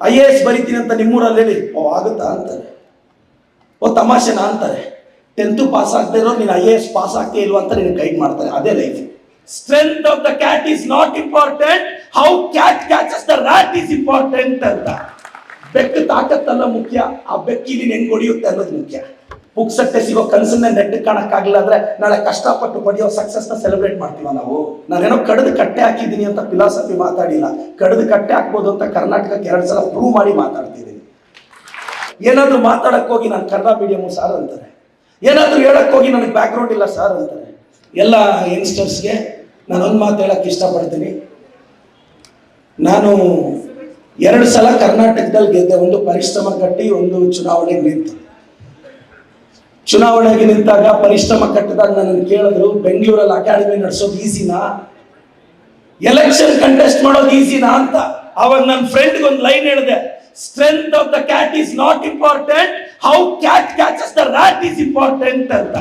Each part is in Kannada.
ಐ ಎ ಎಸ್ ಬರಿತೀನಿ ಅಂತ ನಿಮ್ಮೂರಲ್ಲಿ ಹೇಳಿ. ಓ, ಆಗುತ್ತಾ ಅಂತಾರೆ. ಓ, ತಮಾಷೆನಾ ಅಂತಾರೆ. ಟೆಂತು ಪಾಸ್ ಆಗದೆ ಇರೋ ನೀನು ಐ ಎ ಎಸ್ ಪಾಸ್ ಆಗ್ತೇ ಇಲ್ವಾ ಅಂತ ನಿನ್ನ ಗೈಡ್ ಮಾಡ್ತಾರೆ. ಅದೇ life strength of the cat is not important how cat catches the rat is important ಅಂತ. ಬೆಕ್ಕು ತಾಕತ್ತಲ್ಲ ಮುಖ್ಯ, ಆ ಬೆಕ್ಕಿಲಿ ಹೆಂಗ್ ಹೊಡೆಯುತ್ತೆ ಅನ್ನೋದು ಮುಖ್ಯ. ಪುಕ್ಸಟ್ಟೆ ಸಿಗೋ ಕನಸನ್ನ ನೆಟ್ಟಿಗೆ ಕಾಣಕ್ಕಾಗಿಲ್ಲ ಅಂದ್ರೆ ನಾಳೆ ಕಷ್ಟಪಟ್ಟು ಪಡೆಯೋ ಸಕ್ಸಸ್ನ ಸೆಲೆಬ್ರೇಟ್ ಮಾಡ್ತೀವ ನಾವು? ನಾನೇನೋ ಕಡದು ಕಟ್ಟೆ ಹಾಕಿದ್ದೀನಿ ಅಂತ ಫಿಲಾಸಫಿ ಮಾತಾಡಿಲ್ಲ. ಕಡದು ಕಟ್ಟೆ ಹಾಕ್ಬೋದು ಅಂತ ಕರ್ನಾಟಕಕ್ಕೆ ಎರಡು ಸಲ ಪ್ರೂವ್ ಮಾಡಿ ಮಾತಾಡ್ತಿದ್ದೀನಿ ಏನಾದರೂ ಮಾತಾಡಕ್ಕೆ ಹೋಗಿ ನಾನು ಕನ್ನಡ ಮೀಡಿಯಮ್ಮು ಸಾರ್ ಅಂತಾರೆ. ಏನಾದರೂ ಹೇಳಕ್ಕೆ ಹೋಗಿ ನನಗೆ ಬ್ಯಾಕ್ಗ್ರೌಂಡ್ ಇಲ್ಲ ಸಾರ್ ಅಂತಾರೆ. ಎಲ್ಲ ಯಂಗ್ಸ್ಟರ್ಸ್ಗೆ ನಾನು ಒಂದು ಮಾತು ಹೇಳಕ್ಕೆ ಇಷ್ಟಪಡ್ತೀನಿ. ನಾನು ಎರಡು ಸಲ ಕರ್ನಾಟಕದಲ್ಲಿ ಗೆದ್ದೆ, ಒಂದು ಪರಿಶ್ರಮ ಕಟ್ಟಿ, ಒಂದು ಚುನಾವಣೆಗೆ ನಿಂತು. ಚುನಾವಣೆಗೆ ನಿಂತಾಗ ಪರಿಶ್ರಮ ಕಟ್ಟದಾಗ ನನ್ನನ್ನು ಕೇಳಿದ್ರು, ಬೆಂಗಳೂರಲ್ಲಿ ಅಕಾಡೆಮಿ ನಡೆಸೋದು ಈಸಿನಾ? ಎಲೆಕ್ಷನ್ ಕಂಟೆಸ್ಟ್ ಮಾಡೋದು ಈಸಿನಾ? ಅಂತ. ಅವಾಗ ನನ್ನ ಫ್ರೆಂಡ್ಗೆ ಒಂದು ಲೈನ್ ಹೇಳಿದೆ strength of the cat is not important how cat catches the rat is important ಅಂತ.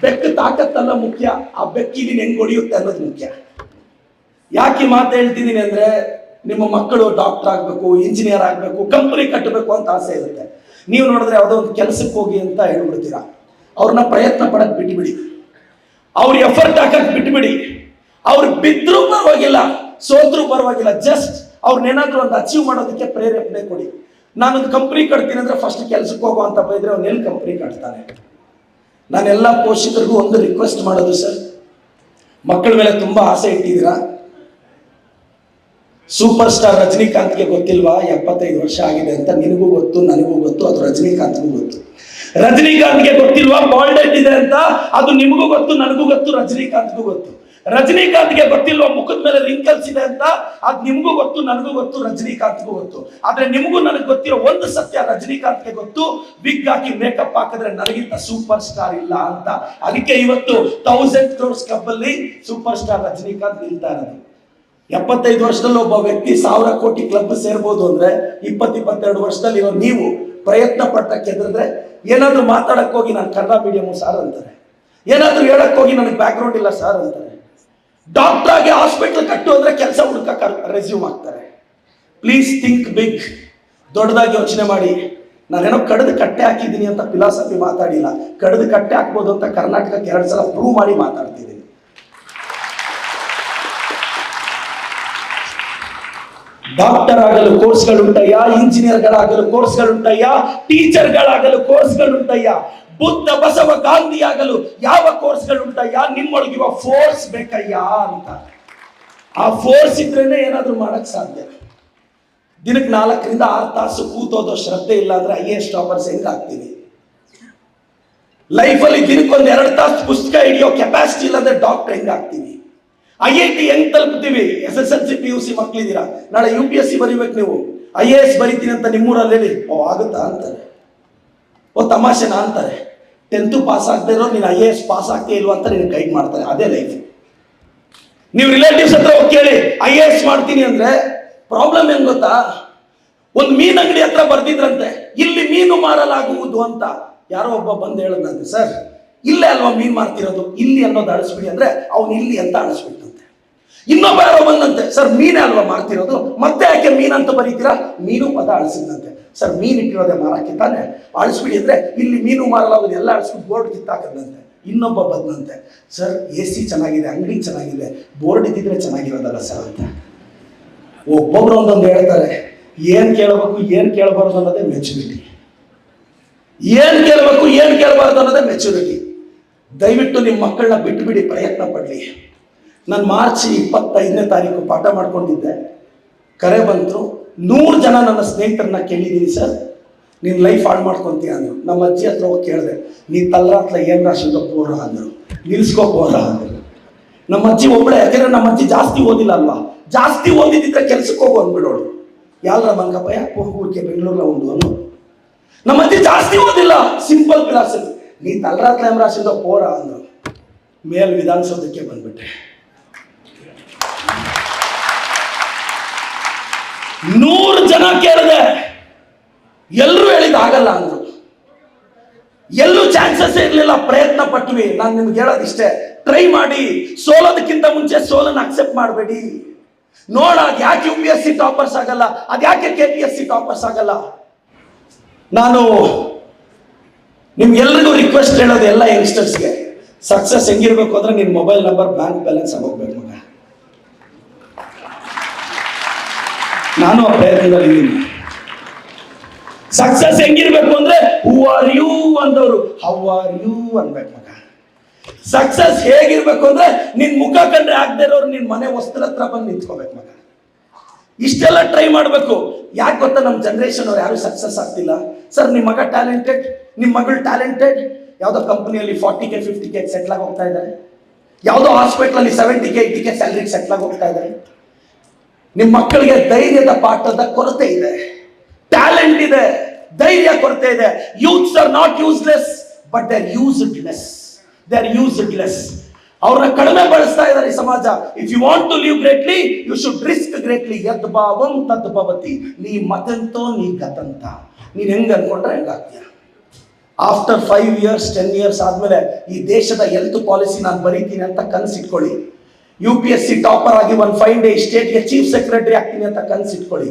ಬೆಕ್ಕು ತಾಕತ್ತಲ್ಲ ಮುಖ್ಯ, ಆ ಬೆಕ್ಕಿದೀನಿ ಹೆಂಗ್ ಹೊಡೆಯುತ್ತೆ ಅನ್ನೋದು ಮುಖ್ಯ. ಯಾಕೆ ಮಾತು ಹೇಳ್ತಿದ್ದೀನಿ ಅಂದ್ರೆ, ನಿಮ್ಮ ಮಕ್ಕಳು ಡಾಕ್ಟರ್ ಆಗಬೇಕು ಇಂಜಿನಿಯರ್ ಆಗಬೇಕು ಕಂಪನಿ ಕಟ್ಟಬೇಕು ಅಂತ ಆಸೆ ಇರುತ್ತೆ. ನೀವು ನೋಡಿದ್ರೆ ಯಾವುದೋ ಒಂದು ಕೆಲಸಕ್ಕೆ ಹೋಗಿ ಅಂತ ಹೇಳ್ಬಿಡ್ತೀರಾ? ಅವ್ರನ್ನ ಪ್ರಯತ್ನ ಪಡಕ್ ಬಿಟ್ಟುಬಿಡಿ ಅವ್ರ ಎಫರ್ಟ್ ಹಾಕಕ್ ಬಿಟ್ಬಿಡಿ. ಅವ್ರು ಬಿದ್ರೂ ಪರವಾಗಿಲ್ಲ ಸೋತ್ರೂ ಪರವಾಗಿಲ್ಲ ಜಸ್ಟ್ ಅವ್ರನ್ನೇನಾದ್ರೂ ಒಂದು ಅಚೀವ್ ಮಾಡೋದಕ್ಕೆ ಪ್ರೇರೇಪಣೆ ಕೊಡಿ. ನಾನೊಂದು ಕಂಪ್ನಿ ಕಟ್ತೀನಿ ಅಂದ್ರೆ ಫಸ್ಟ್ ಕೆಲ್ಸಕ್ಕೆ ಹೋಗೋ ಅಂತ ಬೈದ್ರೆ ಅವ್ನು ಎಲ್ಲಿ ಕಂಪ್ನಿ ಕಟ್ತಾನೆ? ನಾನೆಲ್ಲ ಪೋಷಕರಿಗೂ ಒಂದು ರಿಕ್ವೆಸ್ಟ್ ಮಾಡೋದು ಸರ್. ಮಕ್ಕಳ ಮೇಲೆ ತುಂಬಾ ಆಸೆ ಇಟ್ಟಿದ್ದೀರಾ? ಸೂಪರ್ ಸ್ಟಾರ್ ರಜನಿಕಾಂತ್ಗೆ ಗೊತ್ತಿಲ್ವಾ? ಎಪ್ಪತ್ತೈದು ವರ್ಷ ಆಗಿದೆ ಅಂತ ನಿನಗೂ ಗೊತ್ತು, ನನಗೂ ಗೊತ್ತು, ಅದು ರಜನಿಕಾಂತ್ಗೂ ಗೊತ್ತು. ರಜನಿಕಾಂತ್ಗೆ ಗೊತ್ತಿಲ್ವಾ? ಬಾಲ್ಡೆಡ್ ಇದೆ ಅಂತ, ಅದು ನಿಮಗೂ ಗೊತ್ತು, ನನಗೂ ಗೊತ್ತು, ರಜನಿಕಾಂತ್ಗೂ ಗೊತ್ತು. ರಜನಿಕಾಂತ್ಗೆ ಗೊತ್ತಿಲ್ವಾ? ಮುಖದ ಮೇಲೆ ರಿಂಕಲ್ಸ್ ಇದೆ ಅಂತ, ಅದು ನಿಮಗೂ ಗೊತ್ತು, ನನಗೂ ಗೊತ್ತು, ರಜನಿಕಾಂತ್ಗೂ ಗೊತ್ತು. ಆದ್ರೆ ನಿಮಗೂ ನನಗೆ ಗೊತ್ತಿರೋ ಒಂದು ಸತ್ಯ ರಜನಿಕಾಂತ್ಗೆ ಗೊತ್ತು ವಿಗ್ ಹಾಕಿ ಮೇಕಪ್ ಹಾಕಿದ್ರೆ ನನಗಿಂತ ಸೂಪರ್ ಸ್ಟಾರ್ ಇಲ್ಲ ಅಂತ. ಅದಕ್ಕೆ ಇವತ್ತು ತೌಸಂಡ್ ಕ್ರೋರ್ಸ್ ಕಬ್ಬಲ್ಲಿ ಸೂಪರ್ ಸ್ಟಾರ್ ರಜನಿಕಾಂತ್ ನಿಲ್ತಾ ಇರೋದು. ಎಪ್ಪತ್ತೈದು ವರ್ಷದಲ್ಲಿ ಒಬ್ಬ ವ್ಯಕ್ತಿ ಸಾವಿರ ಕೋಟಿ ಕ್ಲಬ್ ಸೇರ್ಬೋದು ಅಂದ್ರೆ ಇಪ್ಪತ್ ಇಪ್ಪತ್ತೆರಡು ವರ್ಷದಲ್ಲಿ ಇವಾಗ ನೀವು ಪ್ರಯತ್ನ ಪಟ್ಟ ಗೆದ್ರೆ ಏನಾದ್ರೂ ಮಾತಾಡಕ್ ಹೋಗಿ ನಾನು ಕನ್ನಡ ಮೀಡಿಯಂ ಸಾರ್ ಅಂತಾರೆ. ಏನಾದ್ರೂ ಹೇಳಕ್ ಹೋಗಿ ನನಗೆ ಬ್ಯಾಕ್ಗ್ರೌಂಡ್ ಇಲ್ಲ ಸಾರ್ ಅಂತಾರೆ. ಡಾಕ್ಟರ್ ಆಗಿ ಹಾಸ್ಪಿಟಲ್ ಕಟ್ಟು ಅಂದ್ರೆ ಕೆಲಸ ಹುಡುಕಕ್ಕೆ ರೆಸ್ಯೂಮ್ ಆಗ್ತಾರೆ. ಪ್ಲೀಸ್ ಥಿಂಕ್ ಬಿಗ್ ದೊಡ್ಡದಾಗಿ ಯೋಚನೆ ಮಾಡಿ. ನಾನೇನೋ ಕಡ್ದು ಕಟ್ಟೆ ಹಾಕಿದ್ದೀನಿ ಅಂತ ಫಿಲಾಸಫಿ ಮಾತಾಡಿಲ್ಲ. ಕಡ್ದು ಕಟ್ಟೆ ಹಾಕ್ಬೋದು ಅಂತ ಕರ್ನಾಟಕಕ್ಕೆ ಎರಡು ಸಲ ಪ್ರೂವ್ ಮಾಡಿ ಮಾತಾಡ್ತಿದ್ದೀನಿ. ಡಾಕ್ಟರ್ ಆಗಲು ಕೋರ್ಸ್ಗಳುಂಟಯ್ಯ ಇಂಜಿನಿಯರ್ಗಳಾಗಲು ಕೋರ್ಸ್ಗಳುಂಟಯ್ಯ ಟೀಚರ್ಗಳಾಗಲು ಕೋರ್ಸ್ಗಳುಂಟಯ್ಯ ಬುದ್ಧ ಬಸವ ಗಾಂಧಿ ಆಗಲು ಯಾವ ಕೋರ್ಸ್ಗಳುಂಟಯ್ಯ ನಿಮ್ಮೊಳಗಿರುವ ಫೋರ್ಸ್ ಬೇಕಯ್ಯ ಅಂತ. ಆ ಫೋರ್ಸ್ ಇದ್ರೇನೆ ಏನಾದರೂ ಮಾಡಕ್ ಸಾಧ್ಯ. ದಿನಕ್ಕೆ ನಾಲ್ಕರಿಂದ ಆರು ತಾಸು ಕೂತೋದೋ ಶ್ರದ್ಧೆ ಇಲ್ಲ ಅಂದ್ರೆ ಐ ಎಸ್ ಟಾಪರ್ಸ್ ಹೆಂಗ್ ಲೈಫ್ ಲೈಫಲ್ಲಿ ದಿನಕ್ಕೊಂದು ಎರಡು ತಾಸು ಪುಸ್ತಕ ಹಿಡಿಯೋ ಕೆಪಾಸಿಟಿ ಇಲ್ಲಂದ್ರೆ ಡಾಕ್ಟರ್ ಹೆಂಗ್ ಆಗ್ತೀವಿ ಐ ಐ ಟಿ ಹೆಂಗ್ ತಲುಪ್ತೀವಿ. S S L C P U C ಮಕ್ಳಿದ್ದೀರಾ? ನಾಳೆ ಯು ಪಿ ಎಸ್ ಸಿ ಬರಿಬೇಕು ನೀವು. ಐ ಎ ಎಸ್ ಬರಿತೀನಿ ಅಂತ ನಿಮ್ಮೂರಲ್ಲಿ ಹೇಳಿ. ಓ, ಆಗುತ್ತಾ ಅಂತಾರೆ. ಓ, ತಮಾಷೆನಾ ಅಂತಾರೆ. ಟೆಂತು ಪಾಸ್ ಆಗದೆ ಇರೋ ನೀನು ಐ ಎ ಎಸ್ ಪಾಸ್ ಆಗ್ತೇ ಇಲ್ವಾ ಅಂತ ನಿನ್ನ ಗೈಡ್ ಮಾಡ್ತಾರೆ. ಅದೇ ಲೈಫ್ ನೀವು ರಿಲೇಟಿವ್ಸ್ ಹತ್ರ ಹೋಗಿ ಕೇಳಿ ಐ ಎ ಎಸ್ ಮಾಡ್ತೀನಿ ಅಂದ್ರೆ ಪ್ರಾಬ್ಲಮ್ ಏನು ಗೊತ್ತಾ? ಒಂದು ಮೀನು ಅಂಗಡಿ ಹತ್ರ ಬರ್ದಿದ್ರಂತೆ. ಇಲ್ಲಿ ಮೀನು ಮಾರಲಾಗುವುದು ಅಂತ ಯಾರೋ ಒಬ್ಬ ಬಂದು ಹೇಳದಂತೆ ಸರ್, ಇಲ್ಲೇ ಅಲ್ವಾ ಮೀನು ಮಾರ್ತಿರೋದು? ಇಲ್ಲಿ ಅನ್ನೋದು ಅಳಿಸ್ಬಿಡಿ. ಅಂದ್ರೆ ಅವನು ಇಲ್ಲಿ ಅಂತ ಅಳಿಸ್ಬಿಟ್ಟಂತೆ ಇನ್ನೊಬ್ಬ ಯಾರೋ ಬಂದಂತೆ. ಸರ್, ಮೀನೇ ಅಲ್ವಾ ಮಾರ್ತಿರೋದು? ಮತ್ತೆ ಯಾಕೆ ಮೀನಂತ ಬರೀತೀರಾ? ಮೀನು ಪದ ಅಳಿಸಿದಂತೆ ಸರ್, ಮೀನ್ ಇಟ್ಟಿರೋದೇ ಮಾರಕ್ಕೆ ತಾನೆ. ಅಳಿಸ್ಬಿಡಿ ಅಂದ್ರೆ ಇಲ್ಲಿ ಮೀನು ಮಾರಲಾಗೋದು ಎಲ್ಲ ಅಳಿಸ್ಬಿಟ್ಟು ಬೋರ್ಡ್ ಕಿತ್ತಾಕದಂತೆ ಇನ್ನೊಬ್ಬ ಬಂದಂತೆ. ಸರ್, ಎ ಸಿ ಚೆನ್ನಾಗಿದೆ, ಅಂಗಡಿ ಚೆನ್ನಾಗಿದೆ, ಬೋರ್ಡ್ ಇದ್ದಿದ್ರೆ ಚೆನ್ನಾಗಿರೋದಲ್ಲ ಸರ್ ಅಂತ. ಒಬ್ಬೊಬ್ರು ಒಂದೊಂದು ಹೇಳ್ತಾರೆ. ಏನ್ ಕೇಳಬೇಕು, ಏನ್ ಕೇಳಬಾರ್ದು ಅನ್ನೋದೇ ಮೆಚುರಿಟಿ ಏನ್ ಕೇಳಬೇಕು, ಏನ್ ಕೇಳಬಾರ್ದು ಅನ್ನೋದೇ ಮೆಚುರಿಟಿ ದಯವಿಟ್ಟು ನಿಮ್ಮ ಮಕ್ಕಳನ್ನ ಬಿಟ್ಟುಬಿಡಿ ಪ್ರಯತ್ನ ಪಡಲಿ. ನಾನು ಮಾರ್ಚ್ ಇಪ್ಪತ್ತೈದನೇ ತಾರೀಕು ಪಾಠ ಮಾಡ್ಕೊಂಡಿದ್ದೆ. ಕರೆ ಬಂತು, ನೂರು ಜನ ನನ್ನ ಸ್ನೇಹಿತರನ್ನ ಕೇಳಿದ್ದೀನಿ ಸರ್. ನೀನು ಲೈಫ್ ಹಾಳು ಮಾಡ್ಕೊತೀಯ ಅಂದರು. ನಮ್ಮ ಅಜ್ಜಿ ಹತ್ರ ಹೋಗಿ ಕೇಳಿದೆ, ನೀ ತಲ್ಲ ಹತ್ರ ಏನು ರಾಶಿದ ಪೋರ ಅಂದರು. ನಿಲ್ಸ್ಕೋ ಪೋರ ಅಂದರು. ನಮ್ಮ ಅಜ್ಜಿ ಒಬ್ಬಳೆ ಯಾಕೆಂದ್ರೆ ನಮ್ಮ ಅಜ್ಜಿ ಜಾಸ್ತಿ ಓದಿಲ್ಲ ಅಲ್ವಾ? ಜಾಸ್ತಿ ಓದಿದ್ದಿದ್ರೆ ಕೆಲ್ಸಕ್ಕೆ ಹೋಗು ಅಂದ್ಬಿಡೋಳು. ಯಾವ್ದ್ರ ಯಾಕೆ ಊರಿಗೆ ಬೆಂಗಳೂರಲ್ಲಿ ಒಂದು ಅನ್ನು. ನಮ್ಮ ಅಜ್ಜಿ ಜಾಸ್ತಿ ಓದಿಲ್ಲ ಸಿಂಪಲ್ ಕ್ಲಾಸಲ್ಲಿ ನೀ ತಲ್ರಾತ್ಲ ಎಂ ರಾಶಿದ ಪೋರ ಅಂದರು. ಮೇಲ್ ವಿಧಾನಸೌಧಕ್ಕೆ ಬಂದ್ಬಿಟ್ಟೆ. ನೂರು ಜನ ಕೇಳಿದೆ. ಎಲ್ಲರೂ ಹೇಳಿದ ಆಗಲ್ಲ ಅಂದ್ರು. ಎಲ್ಲೂ ಚಾನ್ಸಸ್ ಇರಲಿಲ್ಲ, ಪ್ರಯತ್ನ ಪಟ್ವಿ. ನಾನು ನಿಮ್ಗೆ ಹೇಳೋದಿಷ್ಟೇ ಟ್ರೈ ಮಾಡಿ. ಸೋಲೋದಕ್ಕಿಂತ ಮುಂಚೆ ಸೋಲನ್ನು ಅಕ್ಸೆಪ್ಟ್ ಮಾಡಬೇಡಿ. ನೋಡ ಯಾಕೆ U P S C toppers ಆಗಲ್ಲ ಅದ್ಯಾಕೆ K P S C toppers ಆಗಲ್ಲ? ನಾನು ನಿಮ್ಗೆಲ್ರಿಗೂ ರಿಕ್ವೆಸ್ಟ್ ಹೇಳೋದು ಎಲ್ಲ ಯಂಗ್ಸ್ಟರ್ಸ್ಗೆ ಸಕ್ಸಸ್ ಹೆಂಗಿರ್ಬೇಕು ಅಂದ್ರೆ ನಿನ್ನ ಮೊಬೈಲ್ ನಂಬರ್ ಬ್ಯಾಂಕ್ ಬ್ಯಾಲೆನ್ಸ್ ಆಗೋಗ್ಬೇಕು ಮಗ. ನಾನು ಆ ಪ್ರಯತ್ನದಲ್ಲಿ ಇದ್ದೀನಿ. ಸಕ್ಸಸ್ ಹೆಂಗಿರ್ಬೇಕು ಅಂದ್ರೆ ಹೂ ಆರ್ ಯು ಅಂದವರು. ಹೌ ಆರ್ ಯು ಅನ್ಬೇಕು ಮಗ. ಸಕ್ಸಸ್ ಹೇಗಿರ್ಬೇಕು ಅಂದ್ರೆ, ನಿನ್ ಮುಖ ಕಂಡ್ರೆ ಆಗದೆ ಇರೋರು ನಿನ್ ಮನೆ ವಸ್ತ್ರ ಹತ್ರ ಬಂದು ನಿಂತ್ಕೋಬೇಕು ಮಗ. ಇಷ್ಟೆಲ್ಲ ಟ್ರೈ ಮಾಡಬೇಕು. ಯಾಕೆ ಗೊತ್ತಾ ನಮ್ಮ ಜನರೇಷನ್ ಅವ್ರು ಯಾರು ಸಕ್ಸಸ್ ಆಗ್ತಿಲ್ಲ? ಸರ್ ನಿಮ್ಮ ಮಗ ಟ್ಯಾಲೆಂಟೆಡ್ ನಿಮ್ಮ ಮಗಳು ಟ್ಯಾಲೆಂಟೆಡ್ ಯಾವುದೋ ಕಂಪ್ನಿಯಲ್ಲಿ forty K fifty K settle ಆಗಿ ಹೋಗ್ತಾ ಇದ್ದಾರೆ ಯಾವುದೋ ಹಾಸ್ಪಿಟ್ಲಲ್ಲಿ ಸೆವೆಂಟಿ ಕೆ ಏಯ್ಟಿ ಕೆ ಸ್ಯಾಲ್ರಿಗೆ ಸೆಟ್ಲ್ ಆಗಿ ಹೋಗ್ತಾ ಇದ್ದಾರೆ ನಿಮ್ಮ ಮಕ್ಕಳಿಗೆ ಧೈರ್ಯದ ಪಾಠದ ಕೊರತೆ ಇದೆ. ಟ್ಯಾಲೆಂಟ್ ಇದೆ, ಧೈರ್ಯ ಕೊರತೆ ಇದೆ. Youths are not useless but they are used less they are used less ಅವ್ರನ್ನ ಕಡಿಮೆ ಬಳಸ್ತಾ ಇದ್ದಾರೆ ಈ ಸಮಾಜ. If you want to live greatly you should risk greatly ಯದ್ ಭಾವಂ ತದ್ ಭವತಿ. ನೀ ಮತಂತೋ ನೀ ಗತಂತ ನೀನ್ ಹೆಂಗ್ ಅನ್ಕೊಂಡ್ರೆ ಹೆಂಗಾಗ್ತೀಯ after five years ten years ಆದ್ಮೇಲೆ ಈ ದೇಶದ ಹೆಲ್ತ್ ಪಾಲಿಸಿ ನಾನು ಬರೀತೀನಿ ಅಂತ ಕನ್ಸಿಟ್ಕೊಳ್ಳಿ. U P S C topper ಆಗಿ ಒಂದು ಫೈವ್ ಡೇ ಸ್ಟೇಟ್ಗೆ ಚೀಫ್ ಸೆಕ್ರೆಟರಿ ಆಗ್ತೀನಿ ಅಂತ ಕನ್ಸಿಟ್ಕೊಳ್ಳಿ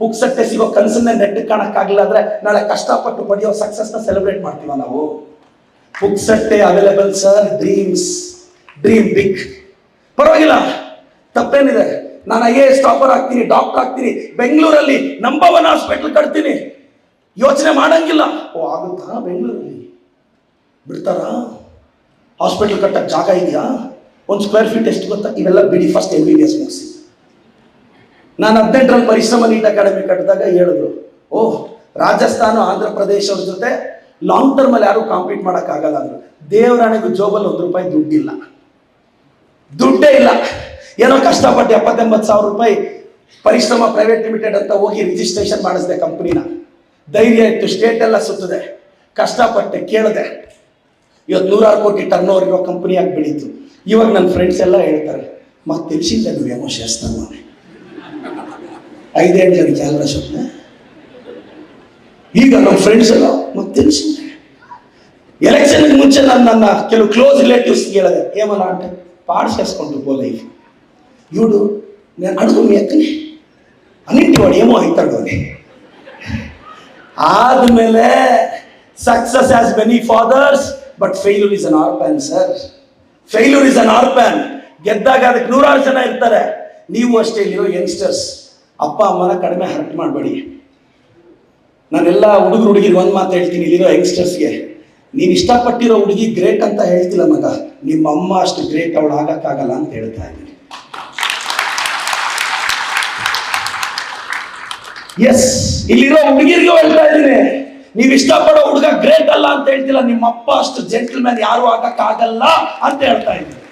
ಪುಕ್ಸಟ್ಟೆ ಸಿಗೋ ಕನಸನ್ನೇ ನೆಟ್ ಕಾಣಕ್ಕಾಗಿಲ್ಲ ಅಂದ್ರೆ ನಾಳೆ ಕಷ್ಟಪಟ್ಟು ಪಡೆಯೋ ಸಕ್ಸಸ್ನ ಸೆಲೆಬ್ರೇಟ್ ಮಾಡ್ತೀವ ನಾವು. ಪುಕ್ಸಟ್ಟೆ available sir dreams dream big ಪರವಾಗಿಲ್ಲ. ತಪ್ಪೇನಿದೆ. ನಾನು ಐ ಎ ಎಸ್ ಟಾಪರ್ ಆಗ್ತೀನಿ ಡಾಕ್ಟರ್ ಆಗ್ತೀನಿ, ಬೆಂಗಳೂರಲ್ಲಿ ನಂಬರ್ ಒನ್ ಹಾಸ್ಪಿಟಲ್ ಕಟ್ತೀನಿ. ಯೋಚನೆ ಮಾಡಂಗಿಲ್ಲ. ಓ, ಆಗುತ್ತಾ ಬೆಂಗಳೂರಲ್ಲಿ? ಬಿಡ್ತಾರಾ? ಹಾಸ್ಪಿಟ್ಲ್ ಕಟ್ಟಕ್ಕೆ ಜಾಗ ಇದೆಯಾ? ಒಂದು ಸ್ಕ್ವೇರ್ ಫೀಟ್ ಎಷ್ಟು ಗೊತ್ತಾ? ಇವೆಲ್ಲ ಬಿಡಿ first M B B S ಮುಗಿಸಿ ನಾನು ಹದಿನೆಂಟರಲ್ಲಿ ಪರಿಶ್ರಮ ನೀಟ್ ಅಕಾಡೆಮಿ ಕಟ್ಟಿದಾಗ ಹೇಳಿದ್ರು, ಓಹ್, ರಾಜಸ್ಥಾನ, ಆಂಧ್ರ ಪ್ರದೇಶ ಅವ್ರ ಜೊತೆ ಲಾಂಗ್ ಟರ್ಮ್ ಅಲ್ಲಿ ಯಾರು ಕಾಂಪೀಟ್ ಮಾಡೋಕ್ಕಾಗಲ್ಲ ಅಂದ್ರು. ದೇವರಾಣೆಗೂ ಜೋಬಲ್ಲಿ ಒಂದು ರೂಪಾಯಿ ದುಡ್ಡಿಲ್ಲ. ದುಡ್ಡೇ ಇಲ್ಲ. ಏನೋ ಕಷ್ಟಪಟ್ಟು ಎಪ್ಪತ್ತೆಂಬತ್ತು ಸಾವಿರ ರೂಪಾಯಿ ಪರಿಶ್ರಮ ಪ್ರೈವೇಟ್ ಲಿಮಿಟೆಡ್ ಅಂತ ಹೋಗಿ ರಿಜಿಸ್ಟ್ರೇಷನ್ ಮಾಡಿಸಿದೆ ಕಂಪ್ನಿನ ಧೈರ್ಯ ಇತ್ತು ಸ್ಟೇಟ್ ಎಲ್ಲ ಸುತ್ತದೆ. ಕಷ್ಟಪಟ್ಟೆ, ಕೇಳಿದೆ. ಇವತ್ತು ನೂರಾರು ಕೋಟಿ ಟರ್ನ್ ಓವರ್ ಇರೋ ಕಂಪ್ನಿಯಾಗಿ ಬೆಳೀತು. ಇವಾಗ ನನ್ನ ಫ್ರೆಂಡ್ಸ್ ಎಲ್ಲ ಹೇಳ್ತಾರೆ, ಮತ್ತೆ ತಿಳಿಸಿಲ್ಲ ನೀವೇಮೋ ಶಾಸ್ತ್ರ ಮಾಡಿ? ಐದೆರಡು ಜನ ಚಾಲ ಶಬ್ದ ಈಗ ನಮ್ಮ ಫ್ರೆಂಡ್ಸ್ ಎಲ್ಲ, ಮತ್ತೆ ತಿಳಿಸಿಲ್ಲ ಎಲೆಕ್ಷನ್ಗೆ ಮುಂಚೆ ನಾನು ನನ್ನ ಕೆಲವು ಕ್ಲೋಸ್ ರಿಲೇಟಿವ್ಸ್ ಹೇಳಿದೆ, ಏಮನ ಅಂತ ಪಾಡ್ ಸೇರಿಸ್ಕೊಂಡು ಪೋ ಲೈಫ್ ಇವಡು ನಾನು ಅಡುಗೆ ಮೇತೀನಿ ಅನ್ನಿಟ್ಟು ಮಾಡಿ, ಏಮೋ ಆಯ್ತಾಡೋದೆ ಆದ್ಮೇಲೆ success has many fathers but failure is an orphan sir failure is an orphan ಗೆದ್ದಾಗ ಅದಕ್ಕೆ ನೂರಾರು ಜನ ಇರ್ತಾರೆ. ನೀವು ಅಷ್ಟೇ ಇಲ್ಲಿರೋ ಯಂಗ್ಸ್ಟರ್ಸ್ ಅಪ್ಪ, ಅಮ್ಮನ ಕಡಿಮೆ ಹರ್ಟ್ ಮಾಡಬೇಡಿ. ನಾನೆಲ್ಲ ಹುಡುಗರು ಹುಡುಗಿರು ಒಂದು ಮಾತು ಹೇಳ್ತೀನಿ, ಇಲ್ಲಿರೋ ಯಂಗ್ಸ್ಟರ್ಸ್ಗೆ ನೀನು ಇಷ್ಟಪಟ್ಟಿರೋ ಹುಡುಗಿ ಗ್ರೇಟ್ ಅಂತ ಹೇಳ್ತಿಲ್ಲ ಮಗ. ನಿಮ್ಮ ಅಮ್ಮ ಅಷ್ಟು ಗ್ರೇಟ್ ಅವಳು ಆಗಕ್ಕಾಗಲ್ಲ ಅಂತ ಹೇಳ್ತಾ ಇದ್ದೀನಿ. ಎಸ್ ಇಲ್ಲಿರೋ ಹುಡುಗಿರಿಗೂ ಹೇಳ್ತಾ ಇದ್ದೀನಿ. ನೀವು ಇಷ್ಟಪಡೋ ಹುಡುಗ ಗ್ರೇಟ್ ಅಲ್ಲ ಅಂತ ಹೇಳ್ತಿಲ್ಲ ನಿಮ್ಮ ಅಪ್ಪ ಅಷ್ಟು ಜೆಂಟಲ್ಮ್ಯಾನ್ ಯಾರು ಆಗಕ್ಕಾಗಲ್ಲ ಅಂತ ಹೇಳ್ತಾ ಇದ್ದೀನಿ.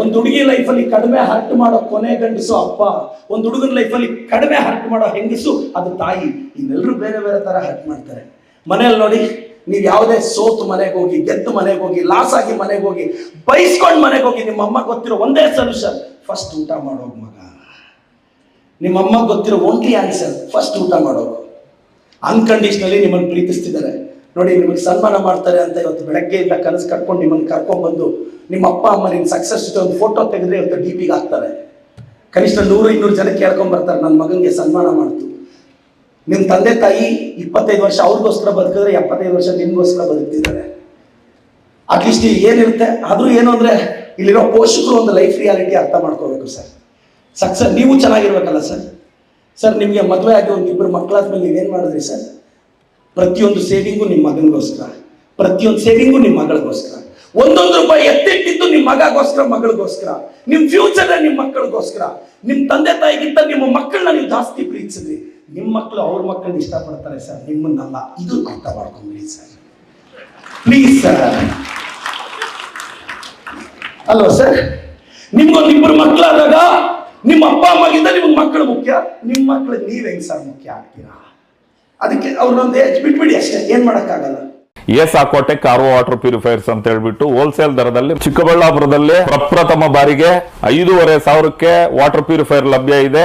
ಒಂದು ಹುಡುಗಿ ಲೈಫಲ್ಲಿ ಕಡಿಮೆ ಹರ್ಟ್ ಮಾಡೋ ಕೊನೆ ಗಂಡಸು ಅಪ್ಪ, ಒಂದು ಹುಡುಗನ ಲೈಫಲ್ಲಿ ಕಡಿಮೆ ಹರ್ಟ್ ಮಾಡೋ ಹೆಂಗಸು ಅದು ತಾಯಿ. ಇನ್ನೆಲ್ಲರೂ ಬೇರೆ ಬೇರೆ ತರ ಹರ್ಟ್ ಮಾಡ್ತಾರೆ. ಮನೆಯಲ್ಲಿ ನೋಡಿ, ನೀವು ಯಾವುದೇ ಸೋತು ಮನೆಗೆ ಹೋಗಿ, ಗೆದ್ದು ಮನೆಗೆ ಹೋಗಿ ಲಾಸ್ ಆಗಿ ಮನೆಗೆ ಹೋಗಿ, ಬೈಸ್ಕೊಂಡು ಮನೆಗೆ ಹೋಗಿ ನಿಮ್ಮ ಅಮ್ಮ ಗೊತ್ತಿರೋ ಒಂದೇ ಸೊಲ್ಯೂಷನ್ ಫಸ್ಟ್ ಊಟ ಮಾಡೋ ಮಗ. ನಿಮ್ಮ ಅಮ್ಮ ಗೊತ್ತಿರೋ ಓನ್ಲಿ ಆನ್ಸರ್ ಫಸ್ಟ್ ಊಟ ಮಾಡೋದು ಅನ್ಕಂಡೀಷನಲಿ ನಿಮ್ಮನ್ನು ಪ್ರೀತಿಸ್ತಿದ್ದಾರೆ. ನೋಡಿ, ನಿಮಗೆ ಸನ್ಮಾನ ಮಾಡ್ತಾರೆ ಅಂತ ಇವತ್ತು ಬೆಳಗ್ಗೆಯಿಂದ ಕನಸು ಕಟ್ಕೊಂಡು ನಿಮ್ಮನ್ನು ಕರ್ಕೊಂಡ್ಬಂದು ನಿಮ್ಮ ಅಪ್ಪ, ಅಮ್ಮ ನಿಮ್ಮ ಸಕ್ಸಸ್ ಜೊತೆ ಒಂದು ಫೋಟೋ ತೆಗೆದ್ರೆ ಇವತ್ತು ಡಿ ಪಿಗೆ ಹಾಕ್ತಾರೆ. ಕನಿಷ್ಠ ನೂರು, ಇನ್ನೂರು ಜನ ಕೇಳ್ಕೊಂಡ್ ಬರ್ತಾರೆ ನನ್ನ ಮಗನಿಗೆ ಸನ್ಮಾನ ಮಾಡ್ತು. ನಿಮ್ಮ ತಂದೆ ತಾಯಿ ಇಪ್ಪತ್ತೈದು ವರ್ಷ ಅವ್ರಿಗೋಸ್ಕರ ಬದುಕಿದ್ರೆ ಎಪ್ಪತ್ತೈದು ವರ್ಷ ನಿಮ್ಗೋಸ್ಕರ ಬದುಕ್ತಿದ್ದಾರೆ. ಅಟ್ಲೀಸ್ಟ್ ಏನಿರುತ್ತೆ? ಆದರೂ ಏನು ಅಂದರೆ ಇಲ್ಲಿರೋ ಪೋಷಕರು ಒಂದು ಲೈಫ್ ರಿಯಾಲಿಟಿ ಅರ್ಥ ಮಾಡ್ಕೋಬೇಕು ಸರ್ ಸಕ್ಸಸ್ ನೀವು ಚೆನ್ನಾಗಿರ್ಬೇಕಲ್ಲ ಸರ್ ಸರ್ ನಿಮಗೆ ಮದುವೆ ಆಗಿ ಒಂದು ಇಬ್ಬರು ಮಕ್ಕಳಾದ್ಮೇಲೆ ನೀವೇನು ಮಾಡಿದ್ರಿ ಸರ್ ಪ್ರತಿಯೊಂದು ಸೇವಿಂಗು ನಿಮ್ಮ ಮಗನಿಗೋಸ್ಕರ. ಪ್ರತಿಯೊಂದು ಸೇವಿಂಗು ನಿಮ್ಮ ಮಗಳಿಗೋಸ್ಕರ. ಒಂದೊಂದು ರೂಪಾಯಿ ಎತ್ತಿಟ್ಟಿದ್ದು ನಿಮ್ಮ ಮಗಗೋಸ್ಕರ, ಮಗಳಿಗೋಸ್ಕರ. ನಿಮ್ಮ ಫ್ಯೂಚರ್ ನಿಮ್ಮ ಮಕ್ಕಳಿಗೋಸ್ಕರ. ನಿಮ್ಮ ತಂದೆ ತಾಯಿಗಿಂತ ನಿಮ್ಮ ಮಕ್ಕಳನ್ನ ನೀವು ಜಾಸ್ತಿ ಪ್ರೀತಿಸಿದ್ರಿ. ನಿಮ್ಮ ಮಕ್ಕಳು ಅವ್ರ ಮಕ್ಕಳನ್ನ ಇಷ್ಟಪಡ್ತಾರೆ ಸರ್ ನಿಮ್ಮನ್ನಲ್ಲ. ಇದು ಅರ್ಥ ಮಾಡ್ಕೊಂಬಿಡಿ ಸರ್ ಪ್ಲೀಸ್ ಸರ್ ಅಲ್ವಾ ಸರ್ ನಿಮ್ಗೊಂದು ಇಬ್ಬರು ಮಕ್ಕಳಾದಾಗ ನಿಮ್ಮ ಅಪ್ಪ ಅಮ್ಮಗಿಂತ ನಿಮ್ಗೆ ಮಕ್ಕಳು ಮುಖ್ಯ, ನಿಮ್ಮ ಮಕ್ಕಳು ನೀವ್ ಸರ್ ಮುಖ್ಯ ಆಗ್ತೀರಾ? ಅದಕ್ಕೆ ಅವ್ರನ್ನೊಂದು ಏಜ್ ಬಿಟ್ಬಿಡಿ ಅಷ್ಟೇ, ಏನ್ ಮಾಡಕ್ಕಾಗಲ್ಲ. ಎಸ್ ಆಕೋಟೆ ಕಾರ್ವೋ ವಾಟರ್ ಪ್ಯೂರಿಫೈರ್ಸ್ ಅಂತ ಹೇಳ್ಬಿಟ್ಟು ಹೋಲ್ಸೇಲ್ ದರದಲ್ಲಿ ಚಿಕ್ಕಬಳ್ಳಾಪುರದಲ್ಲಿ ಪ್ರಪ್ರಥಮ ಬಾರಿಗೆ ಐದೂವರೆ ಸಾವಿರಕ್ಕೆ ವಾಟರ್ ಪ್ಯೂರಿಫೈರ್ ಲಭ್ಯ ಇದೆ.